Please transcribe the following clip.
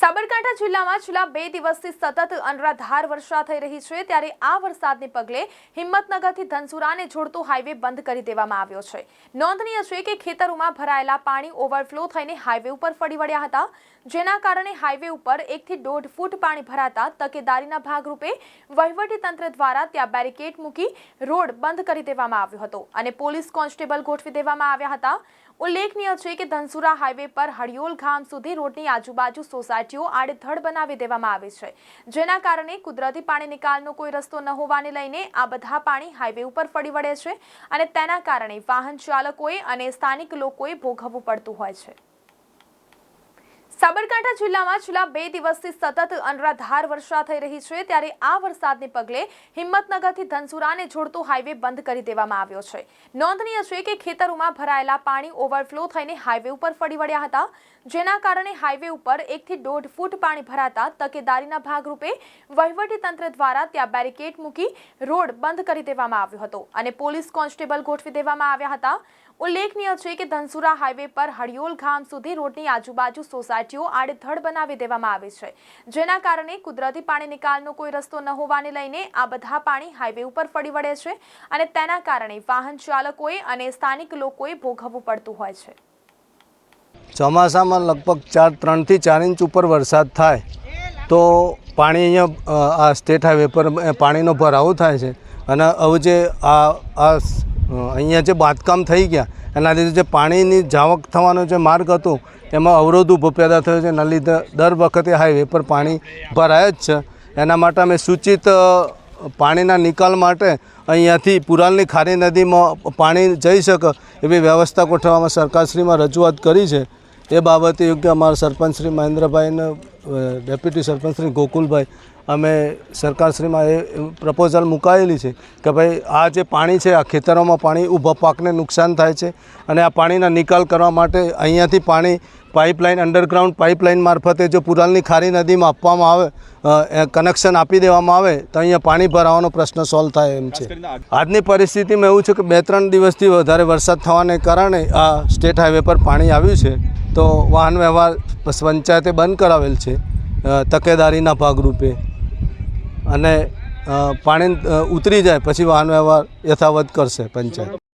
સાબરકાંઠા જિલ્લામાં છેલ્લા બે દિવસથી સતત અનરાધાર વર્ષા થઈ રહી છે. ત્યારે આ વરસાદને પગલે હિંમતનગરથી ધનસુરાને જોડતો હાઈવે બંધ કરી દેવામાં આવ્યો છે. નોંધનીય છે કે ખેતરોમાં ભરાયેલા પાણી ઓવરફ્લો થઈને હાઈવે ઉપર ફરી વળ્યા હતા. જેના કારણે હાઈવે ઉપર એકથી દોઢ ફૂટ પાણી ભરાતા તકેદારીના ભાગરૂપે વહીવટીતંત્ર દ્વારા ત્યાં બેરિકેડ મૂકી રોડ બંધ કરી દેવામાં આવ્યો હતો અને પોલીસ કોન્સ્ટેબલ ગોઠવી દેવામાં આવ્યા હતા. ઉલ્લેખનીય છે કે ધનસુરા હાઈવે પર હડિયોલ ગામ સુધી રોડની આજુબાજુ સોસાયટીઓ આડેધડ બનાવી દેવામાં આવી છે. જેના કારણે કુદરતી પાણી નિકાલનો કોઈ રસ્તો ન હોવાને લઈને આ બધા પાણી હાઈવે ઉપર ફરી વળે છે અને તેના કારણે વાહન ચાલકોએ અને સ્થાનિક લોકોએ ભોગવવું પડતું હોય છે. સાબરકાંઠા જિલ્લામાં છેલ્લા બે દિવસથી સતત અનરાધાર વર્ષા થઈ રહી છે. ત્યારે આ વરસાદને પગલે હિંમતનગરથી ધનસુરાને જોડતો હાઈવે બંધ કરી દેવામાં આવ્યો છે. નોંધનીય છે કે ખેતરોમાં ભરાયેલા પાણી ઓવરફ્લો થઈને હાઈવે ઉપર ફરી વળ્યા હતા. જેના કારણે હાઈવે ઉપર એકથી દોઢ ફૂટ પાણી ભરાતા તકેદારીના ભાગરૂપે વહીવટીતંત્ર દ્વારા ત્યાં બેરિકેડ મૂકી રોડ બંધ કરી દેવામાં આવ્યો હતો અને પોલીસ કોન્સ્ટેબલ ગોઠવી દેવામાં આવ્યા હતા. ઉલ્લેખનીય છે કે ધનસુરા હાઈવે પર હડિયોલ ગામ સુધી રોડની આજુબાજુ સોસાયટીઓ આડેધડ બનાવી દેવામાં આવી છે. જેના કારણે કુદરતી પાણી નિકાલનો કોઈ રસ્તો ન હોવાને લઈને આ બધા પાણી હાઈવે ઉપર ફરી વળે છે અને તેના કારણે વાહન ચાલકોએ અને સ્થાનિક લોકોએ ભોગવવું પડતું હોય છે. ચોમાસામાં લગભગ ચાર ત્રણથી ચાર ઇંચ ઉપર વરસાદ થાય તો પાણી અહીંયા આ સ્ટેટ હાઈવે પર પાણીનો ભરાવો થાય છે. અને હવે જે આ આ અહીંયા જે બાંધકામ થઈ ગયા એના લીધે જે પાણીની જાવક થવાનો જે માર્ગ હતો એમાં અવરોધ ઊભો પેદા થયો છે. એના લીધે દર વખતે હાઈવે પર પાણી ભરાય જ છે. એના માટે અમે સૂચિત પાણીના નિકાલ માટે અહીંયાથી પુરાલની ખારી નદીમાં પાણી જઈ શકે એવી વ્યવસ્થા ગોઠવવામાં સરકારશ્રીમાં રજૂઆત કરી છે. એ બાબતે યોગ્ય અમારા સરપંચ શ્રી મહેન્દ્રભાઈને અ, ડેપ્યુટી સરપંચ શ્રી ગોકુલભાઈ અમે સરકારશ્રીમાં એ પ્રપોઝલ મુકાયેલી છે કે ભાઈ આ જે પાણી છે આ ખેતરોમાં પાણી ઊભા પાકને નુકસાન થાય છે અને આ પાણીના નિકાલ કરવા માટે અહીંયાથી પાણી પાઇપલાઇન અંડરગ્રાઉન્ડ પાઇપલાઇન મારફતે જો પુરાલની ખારી નદીમાં આપવામાં આવે એ કનેક્શન આપી દેવામાં આવે તો અહીંયા પાણી ભરાવાનો પ્રશ્ન સોલ્વ થાય એમ છે. આજની પરિસ્થિતિમાં એવું છે કે બે ત્રણ દિવસથી વધારે વરસાદ થવાને કારણે આ સ્ટેટ હાઈવે પર પાણી આવ્યું છે તો વાહન વ્યવહાર પંચાયતે બંધ કરાવેલ છે તકેદારીના ભાગરૂપે. અને પાણી ઉતરી જાય પછી વાહન વ્યવહાર યથાવત કરશે પંચાયત.